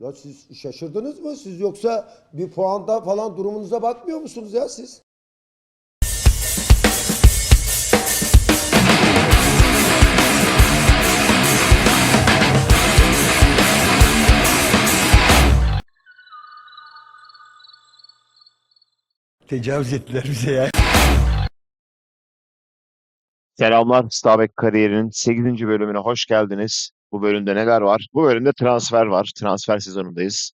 Ya siz şaşırdınız mı? Siz yoksa bir puanda falan durumunuza bakmıyor musunuz ya siz? Tecavüz ettiler bize ya. Selamlar Stabek kariyerinin 8. bölümüne hoş geldiniz. Bu bölümde neler var? Bu bölümde transfer var. Transfer sezonundayız.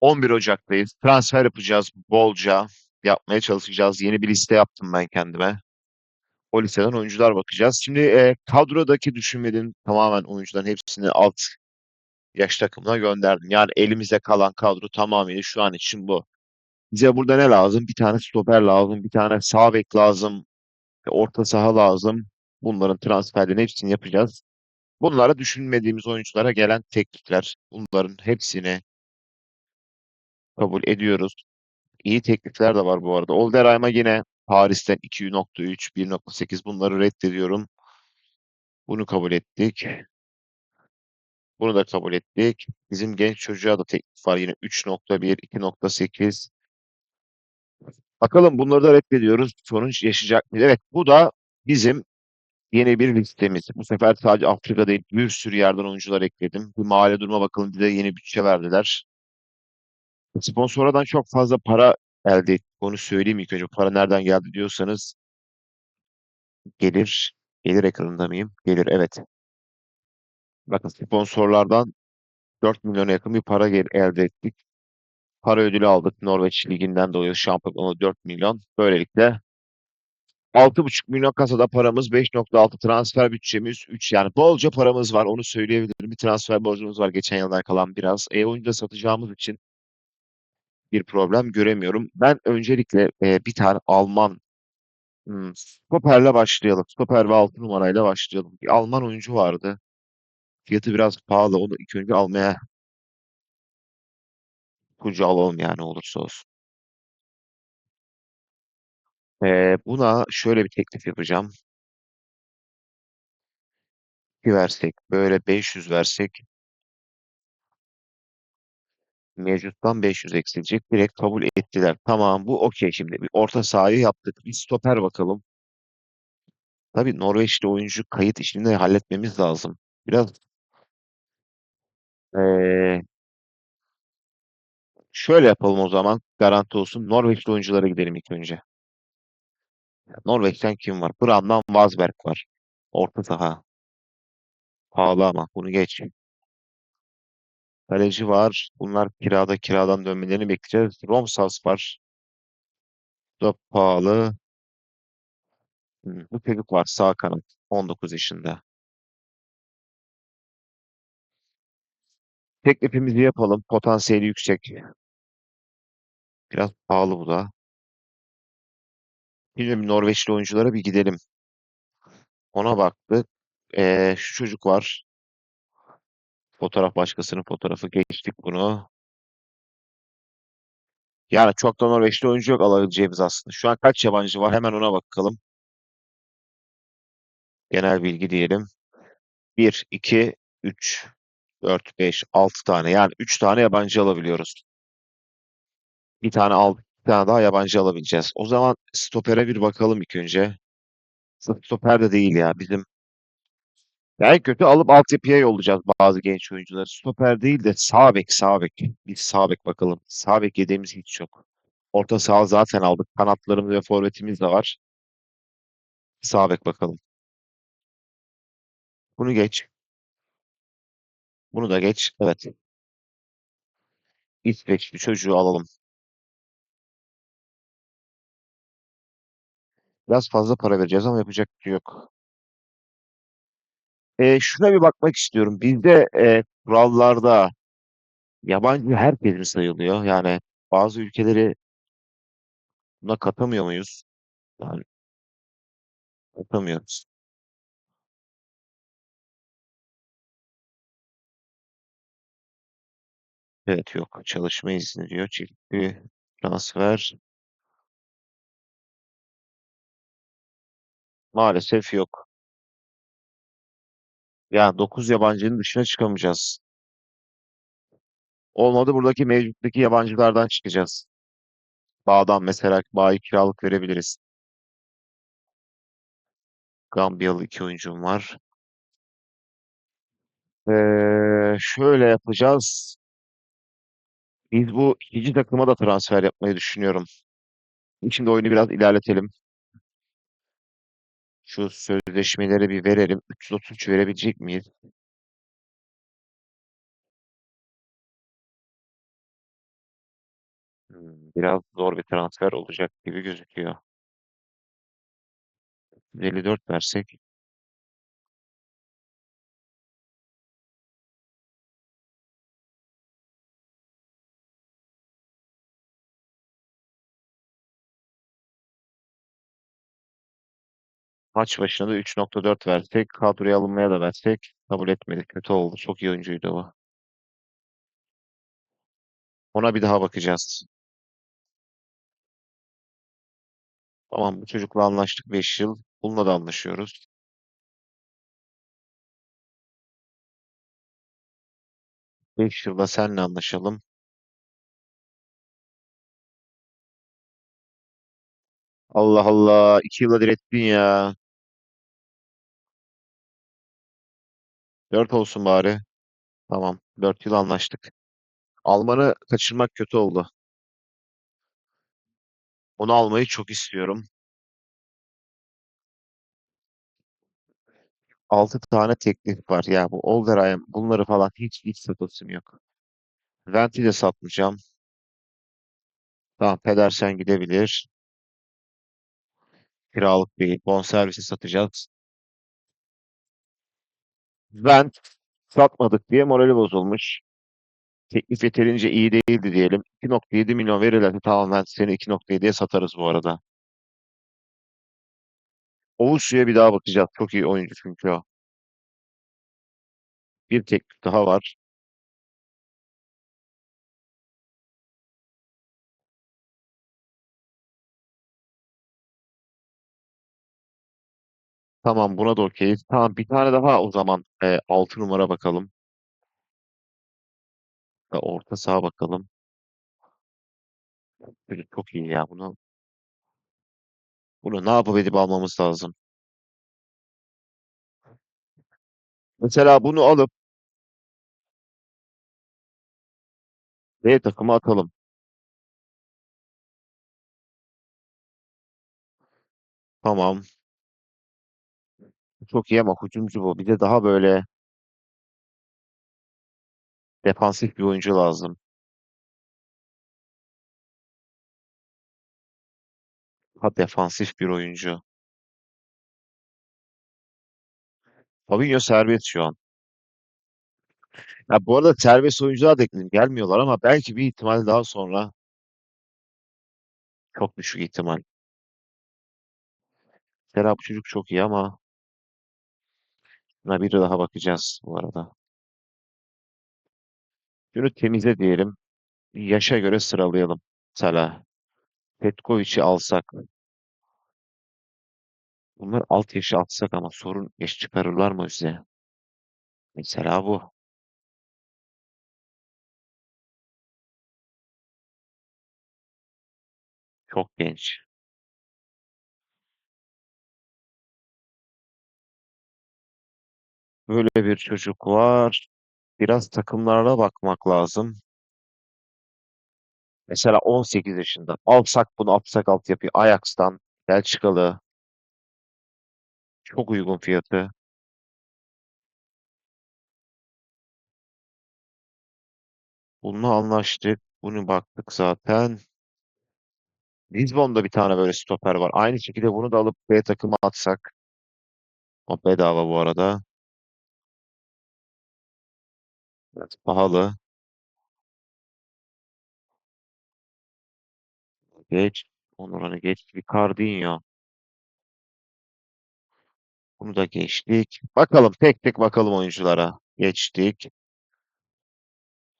11 Ocak'tayız. Transfer yapacağız bolca. Yapmaya çalışacağız. Yeni bir liste yaptım ben kendime. O listeden oyuncular bakacağız. Şimdi e, kadrodaki düşünmenin tamamen oyuncuların hepsini alt yaş takımına gönderdim. Yani elimizde kalan kadro tamamıyla şu an için bu. Bize burada ne lazım? Bir tane stoper lazım, bir tane sağ bek lazım, orta saha lazım. Bunların transferlerini hepsini yapacağız. Bunlara düşünmediğimiz oyunculara gelen teklifler. Bunların hepsini kabul ediyoruz. İyi teklifler de var bu arada. Olderheim'a yine Paris'ten 2.3, 1.8 bunları reddediyorum. Bunu kabul ettik. Bunu da kabul ettik. Bizim genç çocuğa da teklif var yine 3.1, 2.8. Bakalım bunları da reddediyoruz. Sonuç yaşayacak mıyız? Evet bu da bizim yeni bir listemiz. Bu sefer sadece Afrika değil bir sürü yerden oyuncular ekledim. Bir mahalle duruma bakalım bize yeni bütçe verdiler. Sponsorlardan çok fazla para elde ettik. Onu söyleyeyim ilk önce. Para nereden geldi diyorsanız gelir. Gelir ekranında mıyım? Gelir evet. Bakın sponsorlardan 4 milyona yakın bir para elde ettik. Para ödülü aldık. Norveç Ligi'nden dolayı şampiyonluğu 4 milyon. Böylelikle 6,5 milyon kasada paramız, 5.6 transfer bütçemiz, 3 yani bolca paramız var onu söyleyebilirim. Bir transfer borcumuz var geçen yıldan kalan biraz. E oyuncu da satacağımız için bir problem göremiyorum. Ben öncelikle e, bir tane Alman hmm, stoperle başlayalım. Stoper ve 6 numarayla başlayalım. Bir Alman oyuncu vardı. Fiyatı biraz pahalı. Onu ilk önce almaya kucağı alalım yani olursa olsun. E, buna şöyle bir teklif yapacağım. Bir versek böyle 500 versek Mevcuttan 500 eksilecek. Direkt kabul ettiler. Tamam bu okey şimdi. Bir orta sahayı yaptık. Bir stoper bakalım. Tabii Norveçli oyuncu kayıt işini de halletmemiz lazım. Biraz eee, şöyle yapalım o zaman. Garanti olsun. Norveçli oyunculara gidelim ilk önce. Norveç'ten kim var? Brandan Vazberg var. Orta saha. Pahalı ama bunu geç. Kaleci var. Bunlar kirada kiradan dönmelerini bekleyeceğiz. Romsas var. Bu da pahalı. Hmm, Bu çocuk var sağ kanat. 19 yaşında. Teklifimizi yapalım. Potansiyeli yüksek. Biraz pahalı bu da. Bir Norveçli oyunculara bir gidelim. Ona baktık. Ee, şu çocuk var. Fotoğraf başkasının fotoğrafı. Geçtik bunu. Yani çok da Norveçli oyuncu yok alabileceğimiz aslında. Şu an kaç yabancı var? Hemen ona bakalım. Genel bilgi diyelim. 1, 2, 3, 4, 5, 6 tane. Yani 3 tane yabancı alabiliyoruz. Bir tane aldık. Tane daha yabancı alabileceğiz. O zaman stopere bir bakalım ilk önce. Stoper de değil ya. Bizim Ya en kötü alıp altyapıya yollayacağız bazı genç oyuncuları. Stoper değil de sağ bek, sağ bek. Bir sağ bek bakalım. Sağ bek yediğimiz hiç yok. Orta saha zaten aldık. Kanatlarımız ve forvetimiz de var. Sağ bek bakalım. Bunu geç. Bunu da geç. Evet. İsveçli çocuğu alalım. Biraz fazla para vereceğiz ama yapacak bir şey yok. E, şuna bir bakmak istiyorum. Bizde e, kurallarda yabancı herkes mi sayılıyor? Yani bazı ülkeleri buna katamıyor muyuz? Yani katamıyoruz. Evet yok. Çalışma izni diyor. Çiftli transfer maalesef yok. Yani 9 yabancının dışına çıkamayacağız. Olmadı buradaki mevcuttaki yabancılardan çıkacağız. Bağdan mesela bayi kiralık verebiliriz. Gambiyalı iki oyuncum var. Ee, şöyle yapacağız. Biz bu ikinci takıma da transfer yapmayı düşünüyorum. Şimdi oyunu biraz ilerletelim. Şu sözleşmeleri bir verelim. 333 verebilecek miyiz? Hmm, biraz zor bir transfer olacak gibi gözüküyor. 54 versek. Maç başına da 3.4 versek. Kadroya alınmaya da versek. Kabul etmedi. Kötü oldu. Çok iyi oyuncuydu o. Ona bir daha bakacağız. Tamam bu çocukla anlaştık 5 yıl. Bununla da anlaşıyoruz. Beş yılda seninle anlaşalım. Allah Allah. 2 yıla direttin ya. 4 olsun bari. Tamam. 4 yıl anlaştık. Alman'ı kaçırmak kötü oldu. Onu almayı çok istiyorum. 6 tane teklif var. Ya bu Olderay'ım bunları falan hiç hiç satasım yok. Vent'i de satmayacağım. Tamam Pedersen gidebilir. Kiralık değil. Bonservisi satacağız. Vent satmadık diye morali bozulmuş. Teklif yeterince iyi değildi diyelim. 2.7 milyon verirlerse tamam Vent seni 2.7'ye satarız bu arada. Ovusu'ya bir daha bakacağız. Çok iyi oyuncu çünkü o. Bir teklif daha var. Tamam buna da okeyiz. Tamam bir tane daha o zaman e, 6 numara bakalım. Ve Orta saha bakalım. Çocuk çok iyi ya bunu. Bunu ne yapıp edip almamız lazım. Mesela bunu alıp B takıma atalım. Tamam. Çok iyi ama hücumcu bu. Bir de daha böyle defansif bir oyuncu lazım. Daha defansif bir oyuncu. Fabinho serbest şu an. Ya bu arada serbest oyuncular da. Gelmiyorlar ama belki bir ihtimal daha sonra çok düşük ihtimal. Bu çocuk çok iyi ama buna bir daha bakacağız bu arada. Şunu temize diyelim. Yaşa göre sıralayalım. Mesela Petkovic'i alsak. Bunlar alt yaşı atsak ama sorun yaş çıkarırlar mı bize? Mesela bu. Çok genç. Böyle bir çocuk var. Biraz takımlarına bakmak lazım. Mesela 18 yaşında. Alsak bunu atsak altyapıyı Ajax'tan. Belçikalı. Çok uygun fiyatı. Bununla anlaştık. Bunu baktık zaten. Lizbon'da bir tane böyle stoper var. Aynı şekilde bunu da alıp B takıma atsak. O bedava bu arada. Biraz pahalı. Geç. Onuran'ı geç. Ricardinho. Bunu da geçtik. Bakalım tek tek bakalım oyunculara. Geçtik.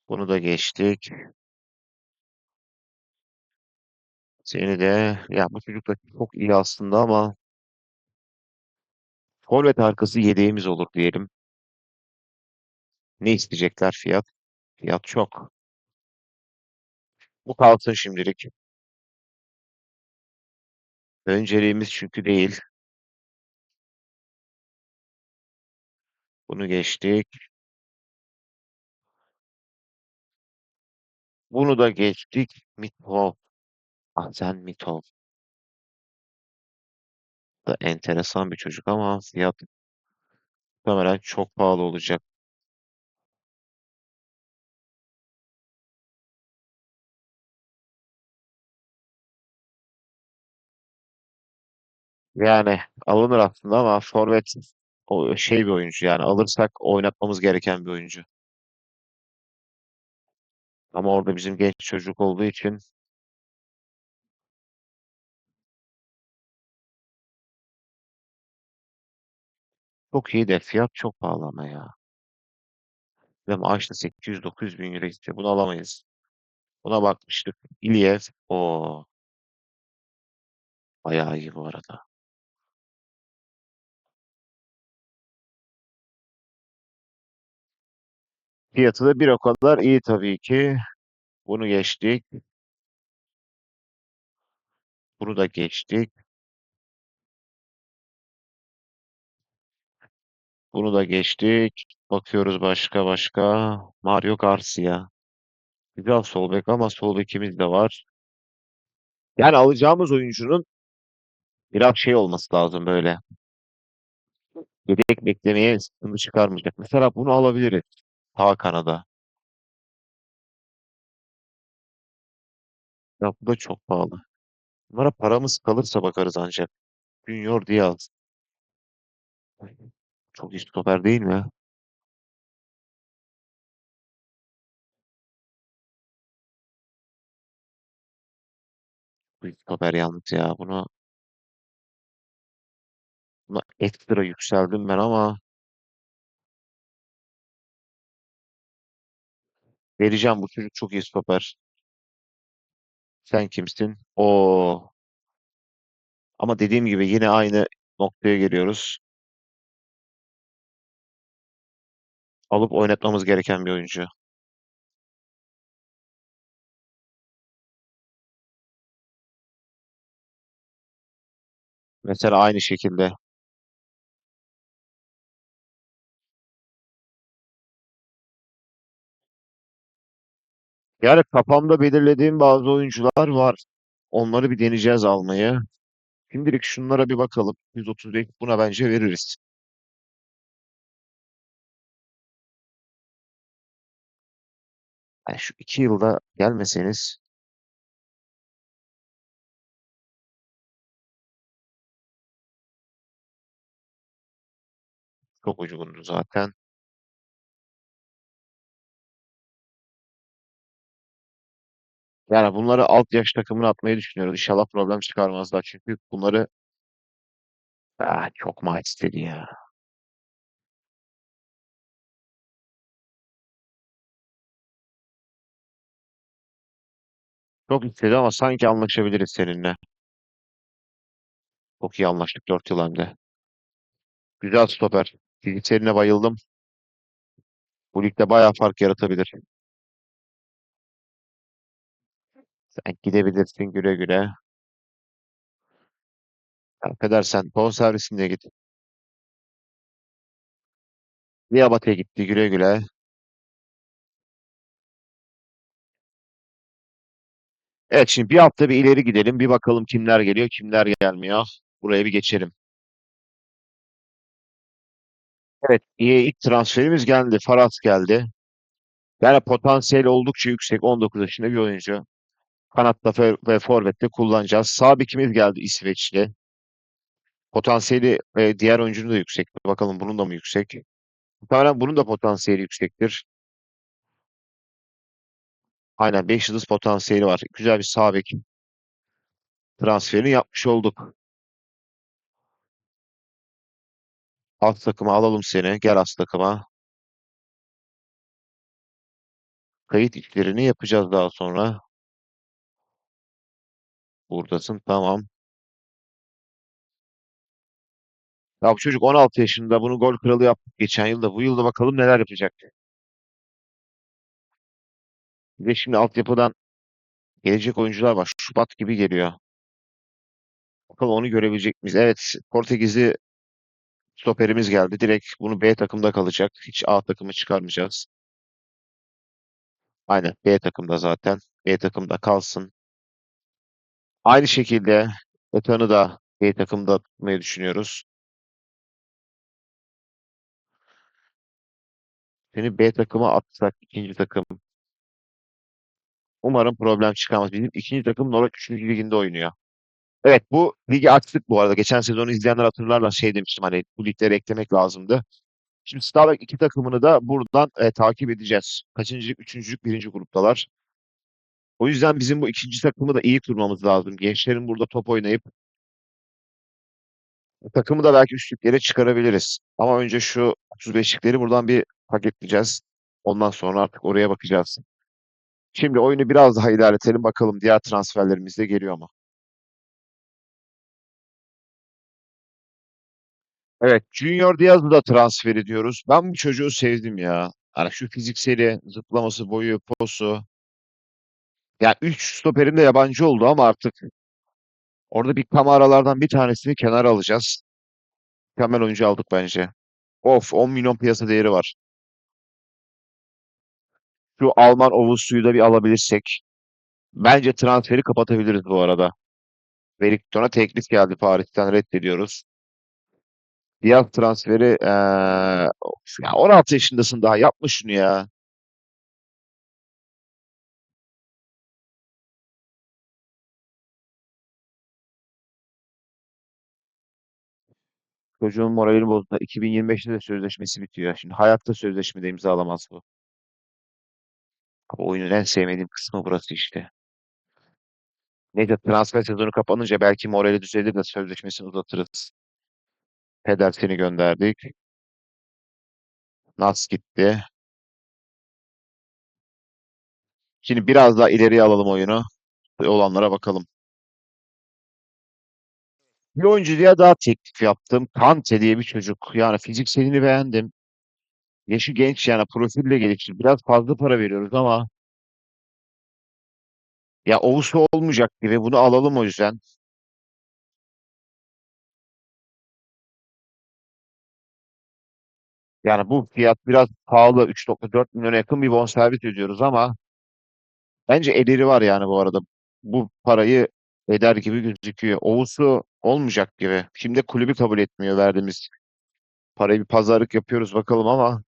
Bunu da geçtik. Seni de ya bu çocuk da çok iyi aslında ama forvet arkası yedeğimiz olur diyelim. Ne isteyecekler fiyat? Fiyat çok. Bu kalsın şimdilik. Önceliğimiz çünkü değil. Bunu geçtik. Bunu da geçtik. Mitov. Azen Mitov. Da enteresan bir çocuk ama fiyat muhtemelen çok pahalı olacak. Yani alınır aslında ama forvet o şey bir oyuncu yani alırsak oynatmamız gereken bir oyuncu. Ama orada bizim genç çocuk olduğu için çok iyi de fiyat çok pahalı ama ya. Maaş da 800-900 bin euro istiyor. Bunu alamayız. Buna bakmıştık. İlyev. O bayağı iyi bu arada. Fiyatı da bir o kadar iyi tabii ki. Bunu geçtik. Bunu da geçtik. Bunu da geçtik. Bakıyoruz başka başka. Mario Garcia. Güzel sol bek ama sol bekimiz de var. Yani alacağımız oyuncunun biraz şey olması lazım böyle. Yedek beklemeye sıkıntı çıkarmayacak. Mesela bunu alabiliriz. Sağ kanada. Ya bu da çok pahalı. Bunlara paramız kalırsa bakarız ancak. Junior Diaz. Çok iyi stoper değil mi? Bu iyi stoper yalnız ya. Bunu, buna ekstra yükseldim ben ama vereceğim. Bu çocuk çok iyi stoper. Sen kimsin? Oo. Ama dediğim gibi yine aynı noktaya geliyoruz. Alıp oynatmamız gereken bir oyuncu. Mesela aynı şekilde. Yani kafamda belirlediğim bazı oyuncular var. Onları bir deneyeceğiz almayı. Şimdilik şunlara bir bakalım. 135 buna bence veririz. Yani şu iki yılda gelmeseniz çok uygundu zaten. Yani bunları alt yaş takımına atmayı düşünüyoruz. İnşallah problem çıkarmazlar. Çünkü bunları ah, çok maaş istedi ya. Çok istedi ama sanki anlaşabiliriz seninle. Çok iyi anlaştık 4 yıl hem. Güzel stoper. Fiziksel bayıldım. Bu ligde bayağı fark yaratabilir. Sen gidebilirsin güle güle. Terk edersen bonservisinde git. Diabate'ye gitti güle güle. Evet şimdi bir hafta bir ileri gidelim. Bir bakalım kimler geliyor, kimler gelmiyor. Buraya bir geçelim. Evet, ilk transferimiz geldi. Farhat geldi. Yani potansiyeli oldukça yüksek. 19 yaşında bir oyuncu. Kanatta ve forvette kullanacağız. Sağ bekimiz geldi İsveçli. Potansiyeli e, diğer oyuncunun da yüksek. Bakalım bunun da mı yüksek? Muhtemelen bunun da potansiyeli yüksektir. Aynen 5 yıldız potansiyeli var. Güzel bir sağ bek transferini yapmış olduk. Alt takıma alalım seni. Gel alt takıma. Kayıt işlerini yapacağız daha sonra. Buradasın. Tamam. Ya bu çocuk 16 yaşında. Bunu gol kralı yaptık geçen yılda. Bu yılda bakalım neler yapacak. Bir de şimdi altyapıdan Gelecek oyuncular var. Şubat gibi geliyor. Bakalım onu görebilecek miyiz? Evet, Portekizli stoperimiz geldi. Direkt bunu B takımda kalacak. Hiç A takımı çıkarmayacağız. Aynen B takımda zaten. B takımda kalsın. Aynı şekilde Ethan'ı da B takımda tutmayı düşünüyoruz. Seni B takıma atsak ikinci takım. Umarım problem çıkarmaz. Bizim ikinci takım Norveç 3. liginde oynuyor. Evet bu ligi açtık bu arada. Geçen sezonu izleyenler hatırlarlar şey demiştim hani bu ligleri eklemek lazımdı. Şimdi Stabæk iki takımını da buradan e, takip edeceğiz. Kaçıncılık, üçüncülük, birinci gruptalar. O yüzden bizim bu ikinci takımı da iyi kurmamız lazım. Gençlerin burada top oynayıp takımı da belki üstlüklere çıkarabiliriz. Ama önce şu 35'likleri buradan bir paketleyeceğiz. Ondan sonra artık oraya bakacağız. Şimdi oyunu biraz daha ilerletelim bakalım diğer transferlerimiz de geliyor mu? Evet, Junior Diaz'ı da transfer ediyoruz. Ben bu çocuğu sevdim ya. Hani şu fizikseli, zıplaması, boyu, posu. Yani 3 stoperim de yabancı oldu ama artık orada bir kameralardan bir tanesini kenara alacağız. Mükemmel oyuncu aldık bence. Of 10 milyon piyasa değeri var. Şu Alman Ovuslu'yu da bir alabilirsek. Bence transferi kapatabiliriz bu arada. Wellington'a teklif geldi Paris'ten reddediyoruz. Diaz transferi of ya 16 yaşındasın daha yapma şunu ya. Çocuğun moralini bozdu. 2025'te de sözleşmesi bitiyor. Şimdi hayatta sözleşme de imzalamaz bu. Ama oyunun en sevmediğim kısmı burası işte. Neyse transfer sezonu kapanınca belki morali düzelir de sözleşmesini uzatırız. Peder seni gönderdik. Nas gitti. Şimdi biraz daha ileriye alalım oyunu. Olanlara bakalım. Bir oyuncuya daha teklif yaptım. Kante diye bir çocuk. Yani fizikselini beğendim. Yaşı genç yani profille gelişti. Biraz fazla para veriyoruz ama ya Oğuz'u olmayacak gibi. Bunu alalım o yüzden. Yani bu fiyat biraz pahalı. 3.4 milyona yakın bir bonservis ödüyoruz ama bence ederi var yani bu arada. Bu parayı eder gibi gözüküyor. Oğuz'u olmayacak gibi. Şimdi kulübü kabul etmiyor verdiğimiz parayı bir pazarlık yapıyoruz bakalım ama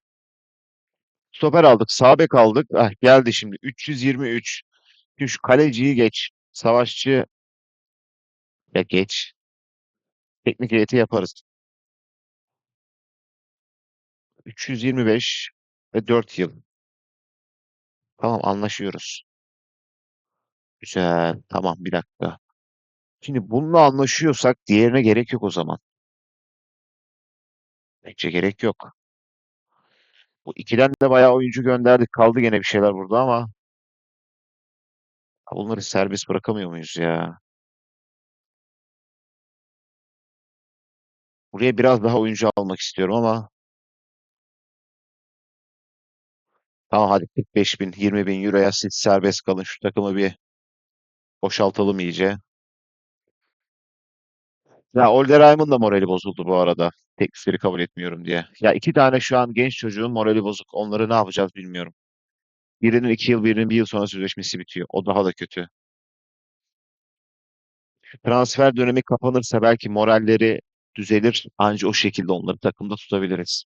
stoper aldık, sağ bek aldık. Ah, geldi şimdi 323. Şimdi şu kaleciyi geç. Savaşçı ya geç. Teknik heyeti yaparız. 325 ve 4 yıl. Tamam anlaşıyoruz. Güzel. Tamam bir dakika. Şimdi bununla anlaşıyorsak diğerine gerek yok o zaman. Bence gerek yok. Bu ikiden de bayağı oyuncu gönderdik. Kaldı gene bir şeyler burada ama bunları serbest bırakamıyor muyuz ya? Buraya biraz daha oyuncu almak istiyorum ama tamam hadi 45 bin, 20 bin euroya siz serbest kalın. Şu takımı bir boşaltalım iyice. Ya Olderheim'ın da morali bozuldu bu arada. Teklifleri kabul etmiyorum diye. Ya iki tane şu an genç çocuğun morali bozuk. Onları ne yapacağız bilmiyorum. Birinin iki yıl, birinin bir yıl sonra sözleşmesi bitiyor. O daha da kötü. Transfer dönemi kapanırsa belki moralleri düzelir. Anca o şekilde onları takımda tutabiliriz.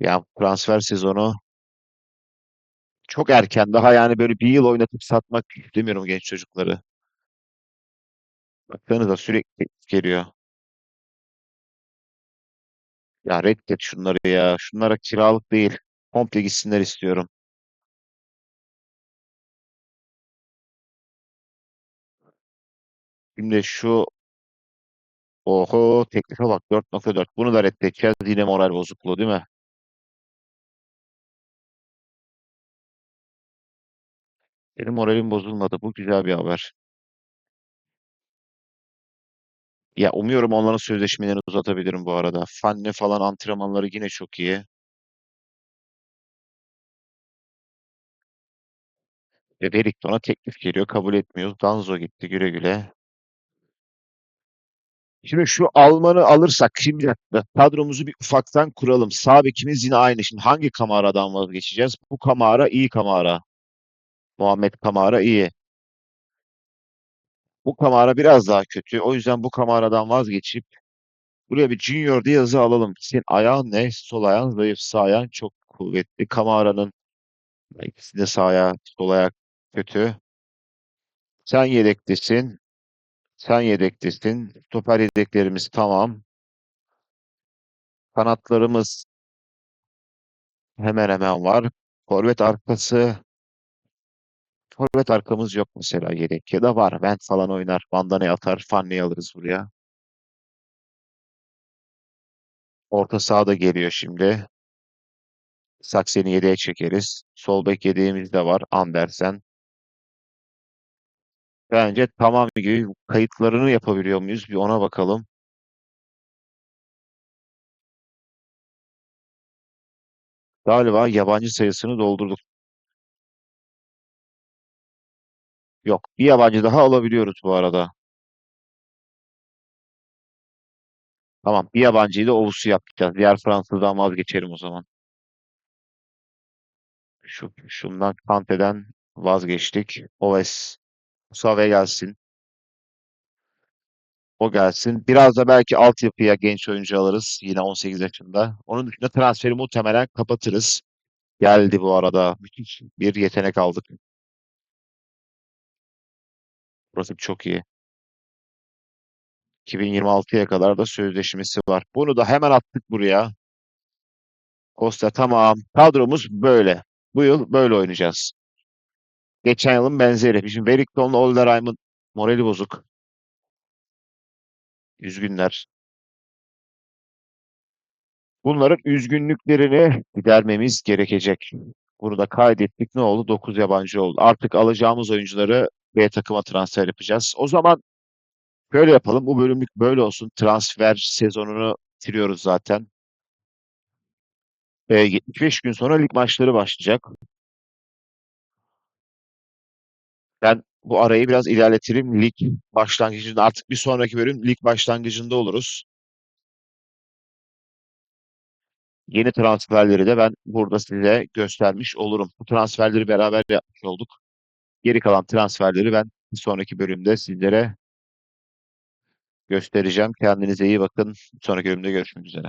Ya transfer sezonu çok erken. Daha yani böyle bir yıl oynatıp satmak istemiyorum genç çocukları. Baksanıza sürekli geliyor. Ya reddet şunları ya. Şunlara kiralık değil. Komple gitsinler istiyorum. Şimdi şu oho teklife bak 4.4. Bunu da reddedeceğiz. Yine moral bozukluğu değil mi? Benim moralim bozulmadı. Bu güzel bir haber. Ya umuyorum onların sözleşmelerini uzatabilirim bu arada. Fanne falan antrenmanları yine çok iyi. Ve Wellington'a teklif geliyor. Kabul etmiyoruz. Danzo gitti güle güle. Şimdi şu Alman'ı alırsak şimdi kadromuzu bir ufaktan kuralım. Sağ bekimiz yine aynı. Şimdi hangi Kamara'dan vazgeçeceğiz? Bu Kamara iyi Kamara. Muhammed Kamara iyi. Bu Kamara biraz daha kötü. O yüzden bu Kamara'dan vazgeçip buraya bir Junior diye yazı alalım. Senin ayağın ne? Sol ayağın zayıf. Sağ ayağın çok kuvvetli. Kamara'nın ikisi de sağ ayağı, sol ayak kötü. Sen yedektesin. Sen yedektesin. Stoper yedeklerimiz tamam. Kanatlarımız hemen hemen var. Forvet arkası. Forvet arkamız yok mesela yedek. Ya da var. Vent falan oynar. Bandane atar. Fanne'yi alırız buraya. Orta sahada geliyor şimdi. Sakseni yedeğe çekeriz. Sol bek yedeğimiz de var. Andersen. Bence tamam gibi kayıtlarını yapabiliyor muyuz? Bir ona bakalım. Galiba yabancı sayısını doldurduk. Yok. Bir yabancı daha alabiliyoruz bu arada. Tamam. Bir yabancıyı da Oğuz'u yapacağız. Diğer Fransızdan vazgeçelim o zaman. Şu, şundan Kante'den vazgeçtik. Oves. Musave gelsin. O gelsin. Biraz da belki altyapıya genç oyuncu alırız. Yine 18 yaşında. Onun dışında transferi muhtemelen kapatırız. Geldi bu arada. Bir yetenek aldık. Burası çok iyi. 2026'ya kadar da sözleşmesi var. Bunu da hemen attık buraya. Costa tamam. Kadromuz böyle. Bu yıl böyle oynayacağız. Geçen yılın benzeri. Bizim Wellington'la Olderheim'ın morali bozuk. Üzgünler. Bunların üzgünlüklerini gidermemiz gerekecek. Bunu da kaydettik. Ne oldu? 9 yabancı oldu. Artık alacağımız oyuncuları B takıma transfer yapacağız. O zaman şöyle yapalım. Bu bölümlük böyle olsun. Transfer sezonunu bitiriyoruz zaten. E, 75 gün sonra lig maçları başlayacak. Ben bu arayı biraz ilerletirim. Lig başlangıcında artık bir sonraki bölüm lig başlangıcında oluruz. Yeni transferleri de ben burada size göstermiş olurum. Bu transferleri beraber yapmış olduk. Geri kalan transferleri ben bir sonraki bölümde sizlere göstereceğim. Kendinize iyi bakın. Bir sonraki bölümde görüşmek üzere.